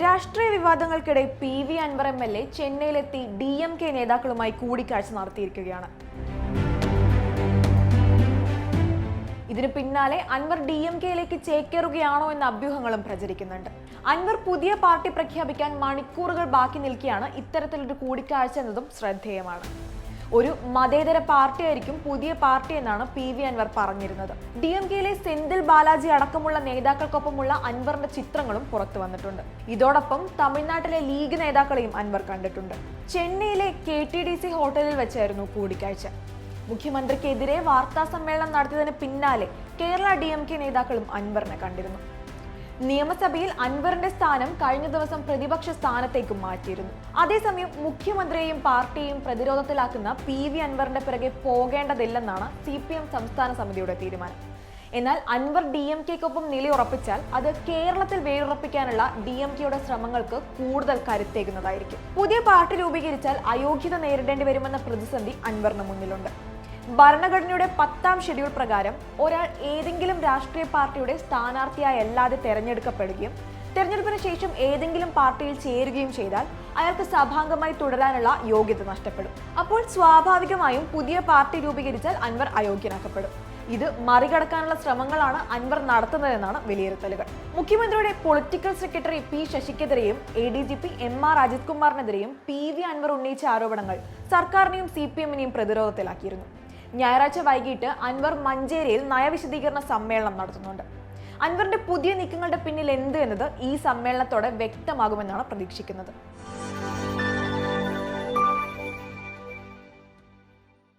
രാഷ്ട്രീയ വിവാദങ്ങൾക്കിടെ P V Anvar M L A ചെന്നൈയിലെത്തി D M K നേതാക്കളുമായി കൂടിക്കാഴ്ച നടത്തിയിരിക്കുകയാണ്. ഇതിനു പിന്നാലെ അൻവർ ഡി എം കെയിലേക്ക് ചേക്കേറുകയാണോ എന്ന അഭ്യൂഹങ്ങളും പ്രചരിക്കുന്നുണ്ട്. അൻവർ പുതിയ പാർട്ടി പ്രഖ്യാപിക്കാൻ മണിക്കൂറുകൾ ബാക്കി നിൽക്കെയാണ് ഇത്തരത്തിലൊരു കൂടിക്കാഴ്ച എന്നതും ശ്രദ്ധേയമാണ്. ഒരു മതേതര പാർട്ടിയായിരിക്കും പുതിയ പാർട്ടി എന്നാണ് പി വി അൻവർ പറഞ്ഞിരുന്നത്. ഡി എം കെയിലെ സെന്തിൽ ബാലാജി അടക്കമുള്ള നേതാക്കൾക്കൊപ്പമുള്ള അൻവറിന്റെ ചിത്രങ്ങളും പുറത്തു വന്നിട്ടുണ്ട്. ഇതോടൊപ്പം തമിഴ്നാട്ടിലെ ലീഗ് നേതാക്കളെയും അൻവർ കണ്ടിട്ടുണ്ട്. ചെന്നൈയിലെ കെ ടി ഡി സി ഹോട്ടലിൽ വെച്ചായിരുന്നു കൂടിക്കാഴ്ച. മുഖ്യമന്ത്രിക്കെതിരെ വാർത്താ സമ്മേളനം നടത്തിയതിന് പിന്നാലെ കേരള ഡി എം കെ നേതാക്കളും അൻവറിനെ കണ്ടിരുന്നു. നിയമസഭയിൽ അൻവറിന്റെ സ്ഥാനം കഴിഞ്ഞ ദിവസം പ്രതിപക്ഷ സ്ഥാനത്തേക്കും മാറ്റിയിരുന്നു. അതേസമയം മുഖ്യമന്ത്രിയെയും പാർട്ടിയെയും പ്രതിരോധത്തിലാക്കുന്ന പി വി അൻവറിന്റെ പിറകെ പോകേണ്ടതില്ലെന്നാണ് സി പി എം സംസ്ഥാന സമിതിയുടെ തീരുമാനം. എന്നാൽ അൻവർ ഡി എം കെക്കൊപ്പം നിലയുറപ്പിച്ചാൽ അത് കേരളത്തിൽ വേരുറപ്പിക്കാനുള്ള ഡി എം കെയുടെ ശ്രമങ്ങൾക്ക് കൂടുതൽ കരുത്തേകുന്നതായിരിക്കും. പുതിയ പാർട്ടി രൂപീകരിച്ചാൽ അയോഗ്യത നേരിടേണ്ടി വരുമെന്ന പ്രതിസന്ധി അൻവറിന് മുന്നിലുണ്ട്. ഭരണഘടനയുടെ പത്താം ഷെഡ്യൂൾ പ്രകാരം ഒരാൾ ഏതെങ്കിലും രാഷ്ട്രീയ പാർട്ടിയുടെ സ്ഥാനാർത്ഥിയായല്ലാതെ തെരഞ്ഞെടുക്കപ്പെടുകയും തെരഞ്ഞെടുപ്പിന് ശേഷം ഏതെങ്കിലും പാർട്ടിയിൽ ചേരുകയും ചെയ്താൽ അയാൾക്ക് സഭാംഗമായി തുടരാനുള്ള യോഗ്യത നഷ്ടപ്പെടും. അപ്പോൾ സ്വാഭാവികമായും പുതിയ പാർട്ടി രൂപീകരിച്ചാൽ അൻവർ അയോഗ്യനാക്കപ്പെടും. ഇത് മറികടക്കാനുള്ള ശ്രമങ്ങളാണ് അൻവർ നടത്തുന്നതെന്നാണ് വിലയിരുത്തലുകൾ. മുഖ്യമന്ത്രിയുടെ political secretary P ശശിക്കെതിരെയും A D G P M R Ajith കുമാറിനെതിരെയും P V Anwar ഉന്നയിച്ച ആരോപണങ്ങൾ സർക്കാരിനെയും സി പി എമ്മിനെയും പ്രതിരോധത്തിലാക്കിയിരുന്നു. ഞായറാഴ്ച വൈകിട്ട് അൻവർ മഞ്ചേരിയിൽ നയവിശദീകരണ സമ്മേളനം നടത്തുന്നുണ്ട്. അൻവറിന്റെ പുതിയ നീക്കങ്ങളുടെ പിന്നിൽ എന്ത് എന്നത് ഈ സമ്മേളനത്തോടെ വ്യക്തമാകുമെന്നാണ് പ്രതീക്ഷിക്കുന്നത്.